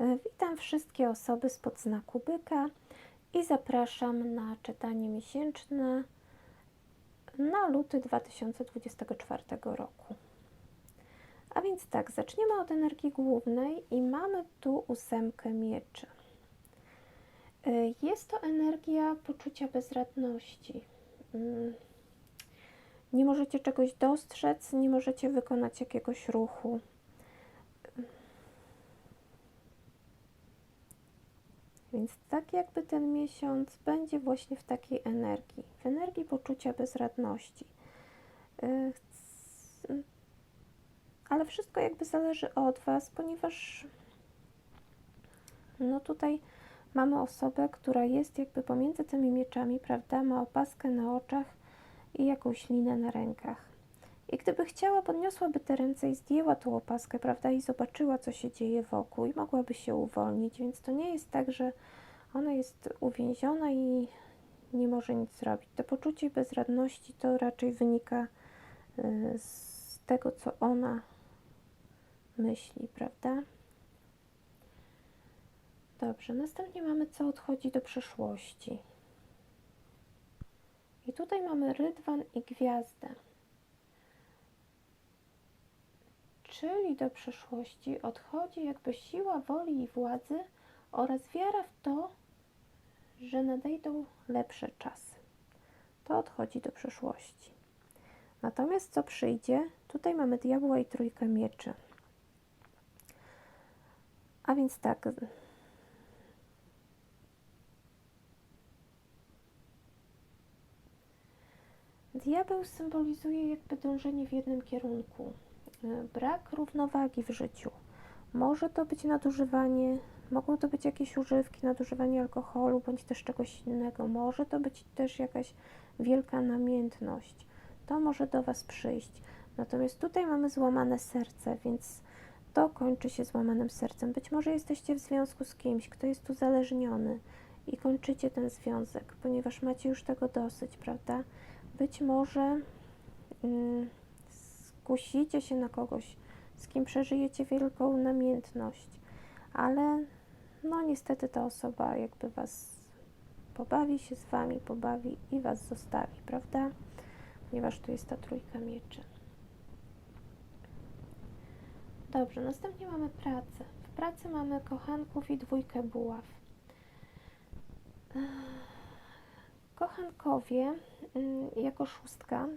E, Witam wszystkie osoby spod znaku byka i zapraszam na czytanie miesięczne na luty 2024 roku. A więc tak, zaczniemy od energii głównej i mamy tu ósemkę mieczy. E, Jest to energia poczucia bezradności. Mm, Nie możecie czegoś dostrzec, nie możecie wykonać jakiegoś ruchu. Więc tak jakby ten miesiąc będzie właśnie w takiej energii, w energii poczucia bezradności. Yy, Ale wszystko jakby zależy od Was, ponieważ no tutaj mamy osobę, która jest jakby pomiędzy tymi mieczami, prawda? Ma opaskę na oczach i jakąś linę na rękach. I gdyby chciała, podniosłaby te ręce i zdjęła tą opaskę, prawda? I zobaczyła, co się dzieje wokół i mogłaby się uwolnić. Więc to nie jest tak, że ona jest uwięziona i nie może nic zrobić. To poczucie bezradności to raczej wynika y, z tego, co ona myśli, prawda? Dobrze, następnie mamy, co odchodzi do przeszłości. I tutaj mamy rydwan i gwiazdę. Czyli do przeszłości odchodzi jakby siła woli i władzy oraz wiara w to, że nadejdą lepsze czasy. To odchodzi do przeszłości. Natomiast co przyjdzie? Tutaj mamy diabła i trójkę mieczy. A więc tak. Diabeł symbolizuje jakby dążenie w jednym kierunku. Brak równowagi w życiu. Może to być nadużywanie, mogą to być jakieś używki, nadużywanie alkoholu bądź też czegoś innego. Może to być też jakaś wielka namiętność. To może do Was przyjść. Natomiast tutaj mamy złamane serce, więc to kończy się złamanym sercem. Być może jesteście w związku z kimś, kto jest uzależniony i kończycie ten związek, ponieważ macie już tego dosyć, prawda? Być może mm, skusicie się na kogoś, z kim przeżyjecie wielką namiętność, ale no niestety ta osoba jakby was pobawi się z wami, pobawi i was zostawi, prawda? Ponieważ tu jest ta trójka mieczy. Dobrze, następnie mamy pracę. W pracy mamy kochanków i dwójkę buław. Kochankowie mm, jako szóstka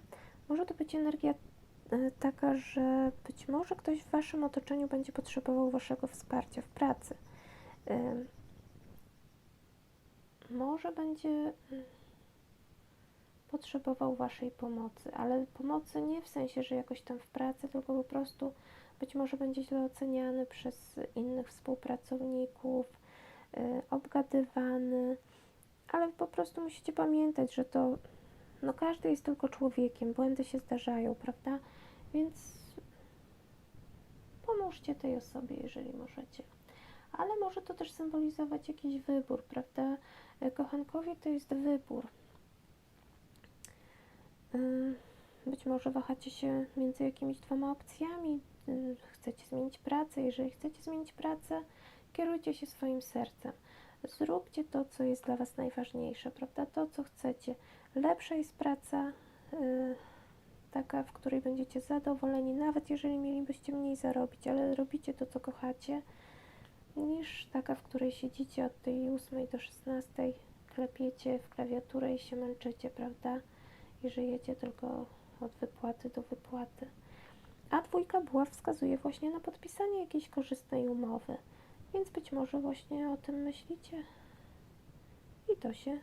może to być energia taka, że być może ktoś w waszym otoczeniu będzie potrzebował waszego wsparcia w pracy. Może będzie mm, potrzebował waszej pomocy, ale pomocy nie w sensie, że jakoś tam w pracy, tylko po prostu być może będzie źle oceniany przez innych współpracowników, y, obgadywany, ale po prostu musicie pamiętać, że to no każdy jest tylko człowiekiem, błędy się zdarzają, prawda? Więc pomóżcie tej osobie, jeżeli możecie. Ale może to też symbolizować jakiś wybór, prawda? E, Kochankowie to jest wybór. Ym, Być może wahacie się między jakimiś dwoma opcjami. Ym, Chcecie zmienić pracę. Jeżeli chcecie zmienić pracę, kierujcie się swoim sercem. Zróbcie to, co jest dla Was najważniejsze, prawda? To, co chcecie. Lepsza jest praca y, taka, w której będziecie zadowoleni, nawet jeżeli mielibyście mniej zarobić, ale robicie to, co kochacie, niż taka, w której siedzicie od tej 8 do 16, klepiecie w klawiaturę i się męczycie, prawda? I żyjecie tylko od wypłaty do wypłaty. A dwójka była wskazuje właśnie na podpisanie jakiejś korzystnej umowy. Więc być może właśnie o tym myślicie i to się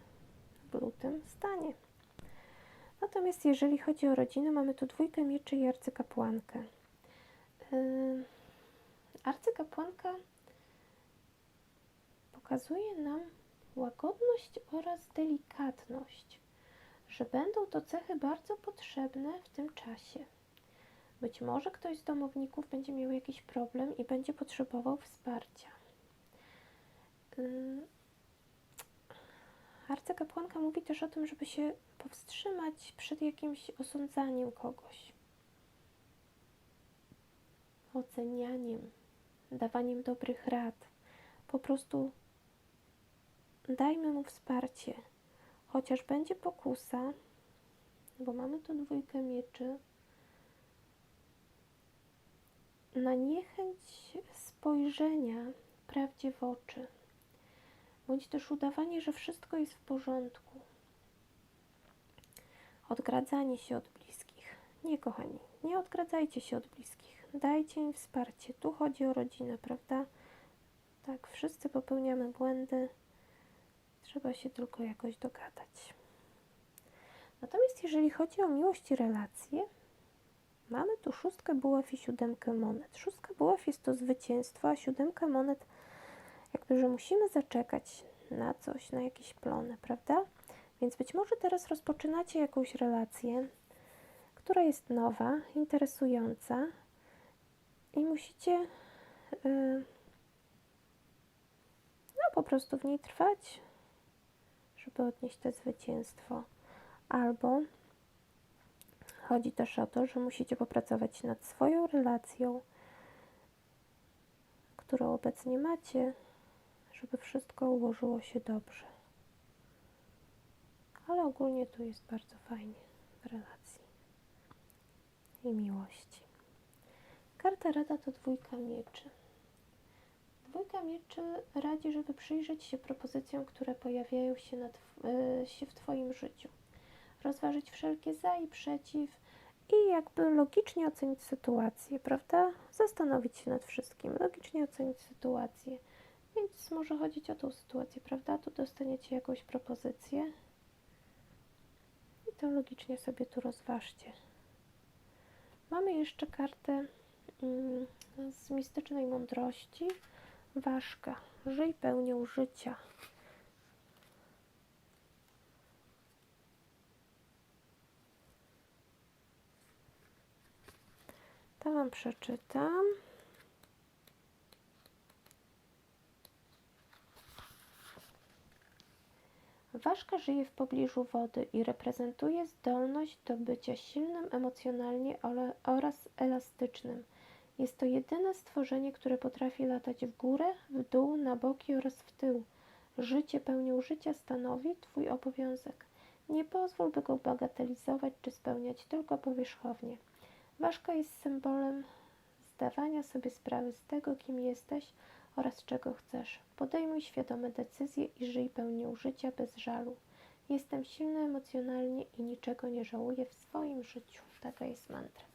w lutym stanie. Natomiast jeżeli chodzi o rodzinę, mamy tu dwójkę mieczy i arcykapłankę. Yy, arcykapłanka pokazuje nam łagodność oraz delikatność, że będą to cechy bardzo potrzebne w tym czasie. Być może ktoś z domowników będzie miał jakiś problem i będzie potrzebował wsparcia. Ym, Arcykapłanka mówi też o tym, żeby się powstrzymać przed jakimś osądzaniem kogoś, ocenianiem, dawaniem dobrych rad, po prostu dajmy mu wsparcie. Chociaż będzie pokusa, bo mamy tu dwójkę mieczy, na niechęć spojrzenia prawdzie w oczy, bądź też udawanie, że wszystko jest w porządku. Odgradzanie się od bliskich. Nie, kochani, nie odgradzajcie się od bliskich. Dajcie im wsparcie. Tu chodzi o rodzinę, prawda? Tak, wszyscy popełniamy błędy. Trzeba się tylko jakoś dogadać. Natomiast jeżeli chodzi o miłość i relacje, mamy tu szóstkę buław i siódemkę monet. Szóstka buław jest to zwycięstwo, a siódemka monet jakby, że musimy zaczekać na coś, na jakieś plony, prawda? Więc być może teraz rozpoczynacie jakąś relację, która jest nowa, interesująca i musicie yy, no po prostu w niej trwać, żeby odnieść to zwycięstwo. Albo chodzi też o to, że musicie popracować nad swoją relacją, którą obecnie macie, żeby wszystko ułożyło się dobrze. Ale ogólnie tu jest bardzo fajnie w relacji i miłości. Karta rada to dwójka mieczy. Dwójka mieczy radzi, żeby przyjrzeć się propozycjom, które pojawiają się, na y, się w Twoim życiu. Rozważyć wszelkie za i przeciw i jakby logicznie ocenić sytuację, prawda? Zastanowić się nad wszystkim, logicznie ocenić sytuację. Więc może chodzić o tą sytuację, prawda? Tu dostaniecie jakąś propozycję i to logicznie sobie tu rozważcie. Mamy jeszcze kartę mm, z mistycznej mądrości. Ważka. Żyj pełnią życia. To Wam przeczytam. Ważka żyje w pobliżu wody i reprezentuje zdolność do bycia silnym emocjonalnie oraz elastycznym. Jest to jedyne stworzenie, które potrafi latać w górę, w dół, na boki oraz w tył. Życie pełnią życia stanowi Twój obowiązek. Nie pozwól, by go bagatelizować czy spełniać tylko powierzchownie. Ważka jest symbolem zdawania sobie sprawy z tego, kim jesteś oraz czego chcesz. Podejmuj świadome decyzje i żyj pełnią życia bez żalu. Jestem silny emocjonalnie i niczego nie żałuję w swoim życiu. Taka jest mantra.